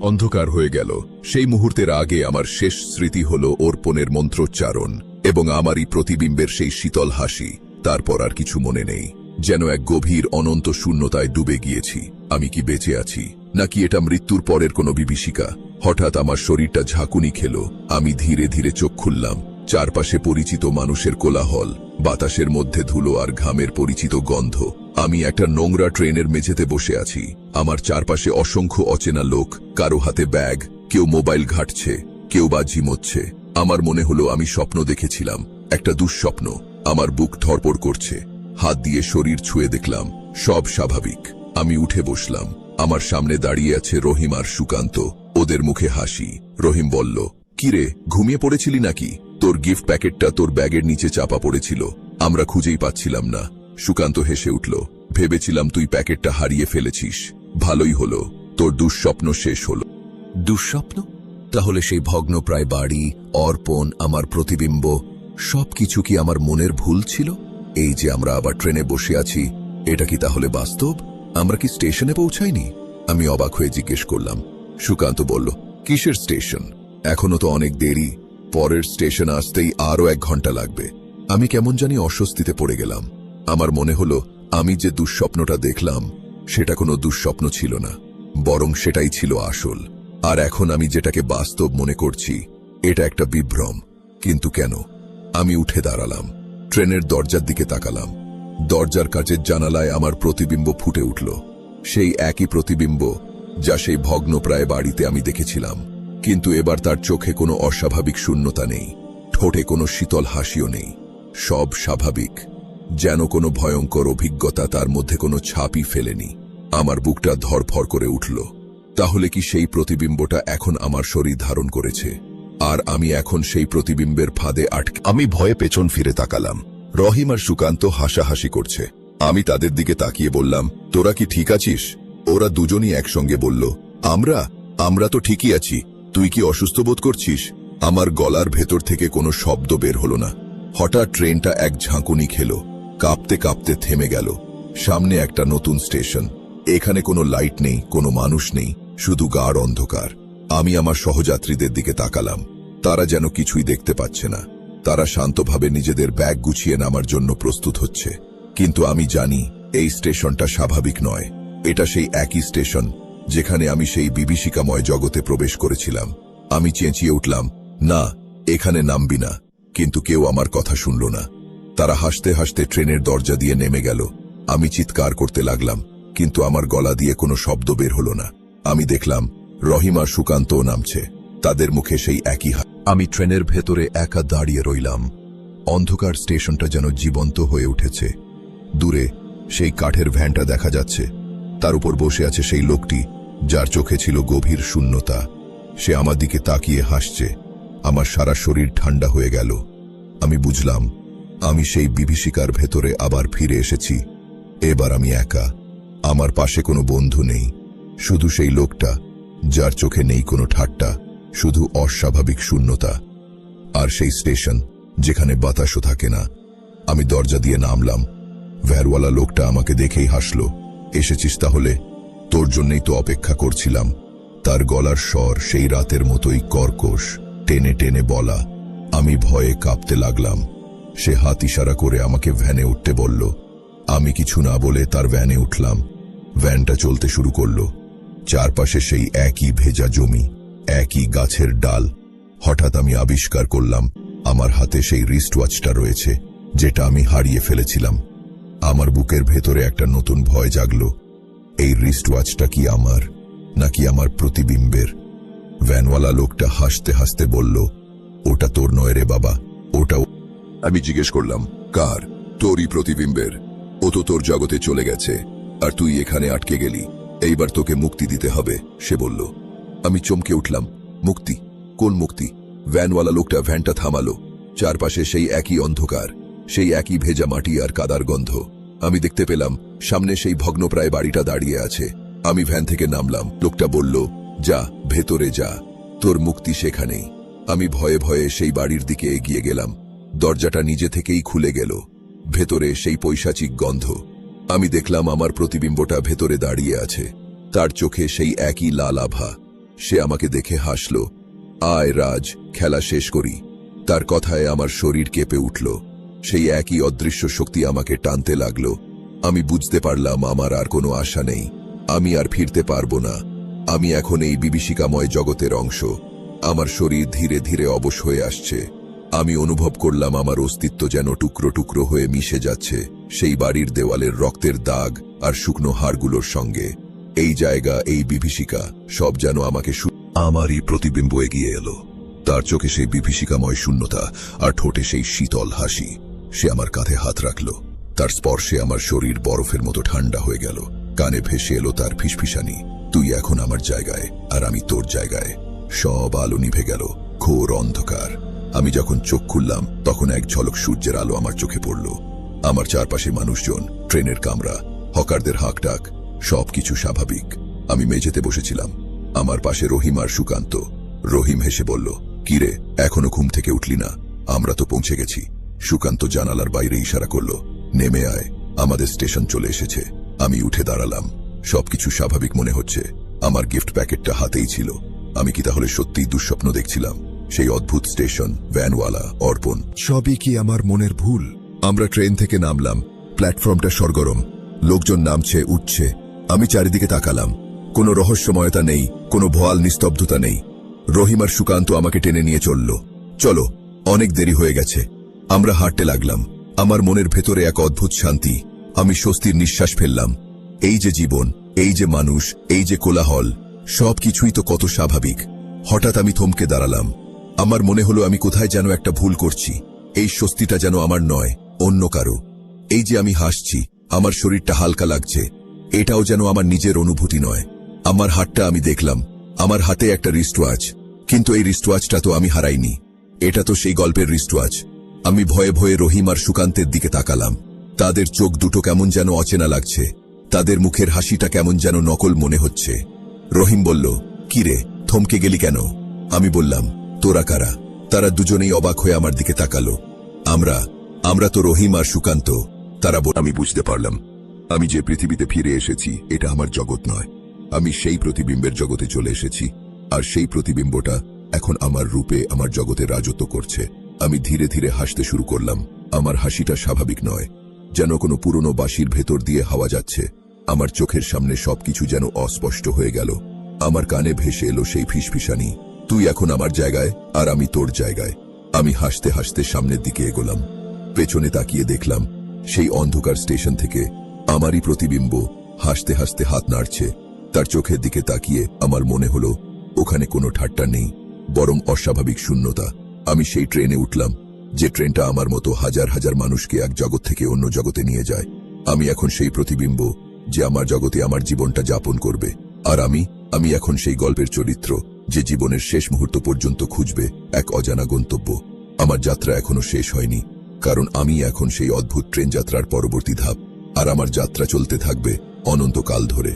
অন্ধকার হয়ে গেল। সেই মুহূর্তের আগে আমার শেষ স্মৃতি হল অর্পণের মন্ত্রোচ্চারণ এবং আমারই প্রতিবিম্বের সেই শীতল হাসি। তারপর আর কিছু মনে নেই। যেন এক গভীর অনন্ত শূন্যতায় ডুবে গিয়েছি। আমি কি বেঁচে আছি? নাকি এটা মৃত্যুর পরের কোনো বিভীষিকা? হঠাৎ আমার শরীরটা ঝাঁকুনি খেল। আমি ধীরে ধীরে চোখ খুললাম। চারপাশে পরিচিত মানুষের কোলাহল, বাতাসের মধ্যে ধুলো আর ঘামের পরিচিত গন্ধ। আমি একটা নোংরা ট্রেনের মেঝেতে বসে আছি। আমার চারপাশে অসংখ্য অচেনা লোক, কারও হাতে ব্যাগ, কেউ মোবাইল ঘাটছে, কেউ বা ঝিমোচ্ছে। আমার মনে হলো আমি স্বপ্ন দেখেছিলাম, একটা দুঃস্বপ্ন। আমার বুক ধরপড় করছে। হাত দিয়ে শরীর ছুঁয়ে দেখলাম, সব স্বাভাবিক। আমি উঠে বসলাম। আমার সামনে দাঁড়িয়ে আছে রহিম আর সুকান্ত। ওদের মুখে হাসি। রহিম বলল কিরে ঘুমিয়ে পড়েছিলি নাকি? তোর গিফট প্যাকেটটা তোর ব্যাগের নিচে চাপা পড়েছিল। আমরা খুঁজেই পাচ্ছিলাম না। সুকান্ত হেসে উঠল, ভেবেছিলাম তুই প্যাকেটটা হারিয়ে ফেলেছিস। ভালোই হলো। তোর দুঃস্বপ্ন শেষ হলো। দুঃস্বপ্ন? তাহলে সেই ভগ্নপ্রায় বাড়ি, অর্পণ, আমার প্রতিবিম্ব, সবকিছু কি আমার মনের ভুল ছিল? এই যে আমরা আবার ট্রেনে বসে আছি, এটা কি তাহলে বাস্তব? আমরা কি স্টেশনে পৌঁছাইনি? আমি অবাক হয়ে জিজ্ঞেস করলাম। সুকান্ত বলল, কিসের স্টেশন? এখনও তো অনেক দেরি। পরের স্টেশন আসতেই আরও এক ঘণ্টা লাগবে। আমি কেমন জানি অস্বস্তিতে পড়ে গেলাম। আমার মনে হলো, আমি যে দুঃস্বপ্নটা দেখলাম, সেটা কোনো দুঃস্বপ্ন ছিল না, বরং সেটাই ছিল আসল। আর এখন আমি যেটাকে বাস্তব মনে করছি, এটা একটা বিভ্রম। কিন্তু কেন? আমি উঠে দাঁড়ালাম, ট্রেনের দরজার দিকে তাকালাম। দরজার কাচের জানালায় আমার প্রতিবিম্ব ফুটে উঠল। সেই একই প্রতিবিম্ব, যা সেই ভগ্নপ্রায় বাড়িতে আমি দেখেছিলাম। কিন্তু এবার তার চোখে কোনো অস্বাভাবিক শূন্যতা নেই, ঠোঁটে কোনো শীতল হাসিও নেই, সব স্বাভাবিক। যেন কোনো ভয়ঙ্কর অভিজ্ঞতা তার মধ্যে কোনো ছাপই ফেলেনি। আমার বুকটা ধরফর করে উঠল। তাহলে কি সেই প্রতিবিম্বটা এখন আমার শরীর ধারণ করেছে? আর আমি এখন সেই প্রতিবিম্বের ফাঁদে আটকে আমি ভয়ে পেছন ফিরে তাকালাম। রহিম আর সুকান্ত হাসাহাসি করছে। আমি তাদের দিকে তাকিয়ে বললাম, তোরা কি ঠিক আছিস? ওরা দুজনই একসঙ্গে বলল, আমরা আমরা তো ঠিকই আছি। তুই কি অসুস্থ বোধ করছিস? আমার গলার ভেতর থেকে কোনো শব্দ বের হলো না। হঠাৎ ট্রেনটা এক ঝাঁকুনি খেল। কাঁপতে কাঁপতে থেমে গেল। সামনে একটা নতুন স্টেশন। এখানে কোনো লাইট নেই, কোনো মানুষ নেই, শুধু গাঢ় অন্ধকার। আমি আমার সহযাত্রীদের দিকে তাকালাম। তারা যেন কিছুই দেখতে পাচ্ছে না। তারা শান্তভাবে নিজেদের ব্যাগ গুছিয়ে নামার জন্য প্রস্তুত হচ্ছে। কিন্তু আমি জানি, এই স্টেশনটা স্বাভাবিক নয়। এটা সেই একই স্টেশন যেখানে আমি সেই বিভীষিকাময় জগতে প্রবেশ করেছিলাম। আমি চেঁচিয়ে উঠলাম, না, এখানে নামবি না। কিন্তু কেউ আমার কথা শুনল না। তারা হাসতে হাসতে ট্রেনের দরজা দিয়ে নেমে গেল। আমি চিৎকার করতে লাগলাম, কিন্তু আমার গলা দিয়ে কোনো শব্দ বের হলো না। আমি দেখলাম, রহিমা সুকান্তও নামছে। তাদের মুখে সেই একই আমি ট্রেনের ভেতরে একা দাঁড়িয়ে রইলাম। অন্ধকার স্টেশনটা যেন জীবন্ত হয়ে উঠেছে। দূরে সেই কাঠের ভ্যানটা দেখা যাচ্ছে। তার উপর বসে আছে সেই লোকটি। যার চোখে ছিল গভীর শূন্যতা, সে আমার দিকে তাকিয়ে হাসছে। আমার সারা শরীর ঠান্ডা হয়ে গেল। আমি বুঝলাম, আমি সেই বিভীষিকার ভেতরে আবার ফিরে এসেছি। এবার আমি একা, আমার পাশে কোনো বন্ধু নেই, শুধু সেই লোকটা, যার চোখে নেই কোনো ঠাট্টা, শুধু অস্বাভাবিক শূন্যতা। আর সেই স্টেশন, যেখানে বাতাসও থাকে না, আমি দরজা দিয়ে নামলাম। ভ্যারওয়ালা লোকটা আমাকে দেখেই হাসল, এসেছিস তাহলে? তোর জন্যই তো অপেক্ষা করছিলাম। তার গলার স্বর সেই রাতের মতোই কর্কশ, টেনে টেনে বলা। আমি ভয়ে কাঁপতে লাগলাম। সে হাত ইশারা করে আমাকে ভ্যানে উঠতে বলল, আমি কিছু না বলে তার ভ্যানে উঠলাম। ভ্যানটা চলতে শুরু করল। চারপাশে সেই একই ভেজা জমি, একই গাছের ডাল। হঠাৎ আমি আবিষ্কার করলাম, আমার হাতে সেই রিস্ট ওয়াচটা রয়েছে, যেটা আমি হারিয়ে ফেলেছিলাম। আমার বুকের ভেতরে একটা নতুন ভয় জাগলো। এই রিস্ট ওয়াচটা কি আমার, নাকি আমার প্রতিবিম্বের? ভ্যানওয়ালা লোকটা হাসতে হাসতে বলল, ওটা তোর নয় রে বাবা, ওটা আমি জিজ্ঞেস করলাম, কার? তোরই প্রতিবিম্বের। ও তো তোর জগতে চলে গেছে, আর তুই এখানে আটকে গেলি। এইবার তোকে মুক্তি দিতে হবে, সে বলল। আমি চমকে উঠলাম, মুক্তি? কোন মুক্তি? ভ্যানওয়ালা লোকটা ভ্যানটা থামালো। চারপাশে সেই একই অন্ধকার, সেই একই ভেজা মাটি আর কাদার গন্ধ। আমি দেখতে পেলাম, সামনে সেই ভগ্নপ্রায় বাড়িটা দাঁড়িয়ে আছে। আমি ভ্যান থেকে নামলাম। লোকটা বলল, যা, ভেতরে যা। তোর মুক্তি সেখানেই। আমি ভয়ে ভয়ে সেই বাড়ির দিকে এগিয়ে গেলাম। দরজাটা নিজে থেকেই খুলে গেল। ভেতরে সেই পৈশাচিক গন্ধ। আমি দেখলাম আমার প্রতিবিম্বটা ভেতরে দাঁড়িয়ে আছে। তার চোখে সেই একই লাল আভা। সে আমাকে দেখে হাসল, আয় রাজ, খেলা শেষ করি। তার কথায় আমার শরীর কেঁপে উঠল। সেই একই অদৃশ্য শক্তি আমাকে টানতে লাগল। আমি বুঝতে পারলাম আমার আর কোনো আশা নেই। আমি আর ফিরতে পারব না। আমি এখন এই বিভীষিকাময় জগতের অংশ। আমার শরীর ধীরে ধীরে অবশ হয়ে আসছে। আমি অনুভব করলাম আমার অস্তিত্ব যেন টুকরো টুকরো হয়ে মিশে যাচ্ছে সেই বাড়ির দেওয়ালের রক্তের দাগ আর শুকনো হাড়গুলোর সঙ্গে। এই জায়গা, এই বিভীষিকা, সব যেন আমাকে আমারই প্রতিবিম্ব এগিয়ে এলো। তার চোখে সেই বিভীষিকাময় শূন্যতা আর ঠোঁটে সেই শীতল হাসি। সে আমার কাঁধে হাত রাখল। তার স্পর্শে আমার শরীর বরফের মতো ঠান্ডা হয়ে গেল। কানে ভেসে এলো তার ফিসফিসানি, তুই এখন আমার জায়গায়, আর আমি তোর জায়গায়। সব আলো নিভে গেল, ঘোর অন্ধকার। আমি যখন চোখ খুললাম, তখন এক ঝলক সূর্যের আলো আমার চোখে পড়ল। আমার চারপাশে মানুষজন, ট্রেনের কামরা, হকারদের হাঁক ডাক সবকিছু স্বাভাবিক। আমি মেঝেতে বসেছিলাম। আমার পাশে রহিম আর সুকান্ত। রহিম হেসে বলল, কিরে, এখনও ঘুম থেকে উঠলি না? আমরা তো পৌঁছে গেছি। সুকান্ত জানালার বাইরে ইশারা করল নেমে আয় আমাদের স্টেশন চলে এসেছে। আমি উঠে দাঁড়ালাম। সবকিছু স্বাভাবিক মনে হচ্ছে। আমার গিফট প্যাকেটটা হাতেই ছিল। আমি কি তাহলে সত্যিই দুঃস্বপ্ন দেখছিলাম? সেই অদ্ভুত স্টেশন ভ্যানওয়ালা অর্পণ। সবই কি আমার মনের ভুল? আমরা ট্রেন থেকে নামলাম। প্ল্যাটফর্মটা সরগরম। লোকজন নামছে উঠছে। আমি চারিদিকে তাকালাম। কোনো রহস্যময়তা নেই কোনো ভয়াল নিস্তব্ধতা নেই। রহিমার সুকান্ত আমাকে টেনে নিয়ে চলল। চলো অনেক দেরি হয়ে গেছে। আমরা হাঁটতে লাগলাম। আমার মনের ভেতরে এক অদ্ভুত শান্তি। আমি স্বস্তির নিঃশ্বাস ফেললাম। এই যে জীবন, এই যে মানুষ, এই যে কোলাহল সব কিছুই তো কত স্বাভাবিক। হঠাৎ আমি থমকে দাঁড়ালাম। আমার মনে হলো আমি কোথায় যেন একটা ভুল করছি। এই স্বস্তিটা যেন আমার নয়, অন্য কারও। এই যে আমি হাসছি, আমার শরীরটা হালকা লাগছে। এটাও যেন আমার নিজের অনুভূতি নয়। আমার হাতটা আমি দেখলাম। আমার হাতে একটা রিস্টওয়াচ। কিন্তু এই রিস্টওয়াচটা তো আমি হারাইনি। এটা তো সেই গল্পের রিস্টওয়াচ। আমি ভয়ে ভয়ে রহিম আর সুকান্তের দিকে তাকালাম। তাদের চোখ দুটো কেমন যেন অচেনা লাগছে। তাদের মুখের হাসিটা কেমন যেন নকল মনে হচ্ছে। রহিম বলল কিরে থমকে গেলি কেন? আমি বললাম, তোরা কারা? তারা দুজনেই অবাক হয়ে আমার দিকে তাকালো। আমরা আমরা তো রহিম আর সুকান্ত। তারা আমি বুঝতে পারলাম। আমি যে পৃথিবীতে ফিরে এসেছি, এটা আমার জগৎ নয়। আমি সেই প্রতিবিম্বের জগতে চলে এসেছি, আর সেই প্রতিবিম্বটা এখন আমার রূপে, আমার জগতে রাজত্ব করছে। আমি ধীরে ধীরে হাসতে শুরু করলাম, আমার হাসিটা স্বাভাবিক নয়, যেন কোনো পুরনো বাঁশির ভেতর দিয়ে হাওয়া যাচ্ছে, আমার চোখের সামনে সবকিছু যেন অস্পষ্ট হয়ে গেল, আমার কানে ভেসে এলো সেই ফিসফিসানি, তুই এখন আমার জায়গায়, আর আমি তোর জায়গায়, আমি হাসতে হাসতে সামনের দিকে এগোলাম, পেছনে তাকিয়ে দেখলাম, সেই অন্ধকার স্টেশন থেকে, আমারই প্রতিবিম্ব, হাসতে হাসতে হাত নাড়ছে, তার চোখের দিকে তাকিয়ে আমার মনে হলো, ওখানে কোনো ঠাট্টা নেই, বরং অস্বাভাবিক শূন্যতা আমি সেই ট্রেনে উঠলাম, যে ট্রেনটা আমার মতো হাজার হাজার মানুষকে এক জগৎ থেকে অন্য জগতে নিয়ে যায়। আমি এখন সেই প্রতিবিম্ব, যে আমার জগতে আমার জীবনটা যাপন করবে। আর আমি আমি এখন সেই গল্পের চরিত্র, যে জীবনের শেষ মুহূর্ত পর্যন্ত খুঁজবে, এক অজানা গন্তব্য। আমার যাত্রা এখনও শেষ হয়নি, কারণ আমি এখন সেই অদ্ভুত ট্রেন যাত্রার পরবর্তী ধাপ। আর আমার যাত্রা চলতে থাকবে অনন্তকাল ধরে।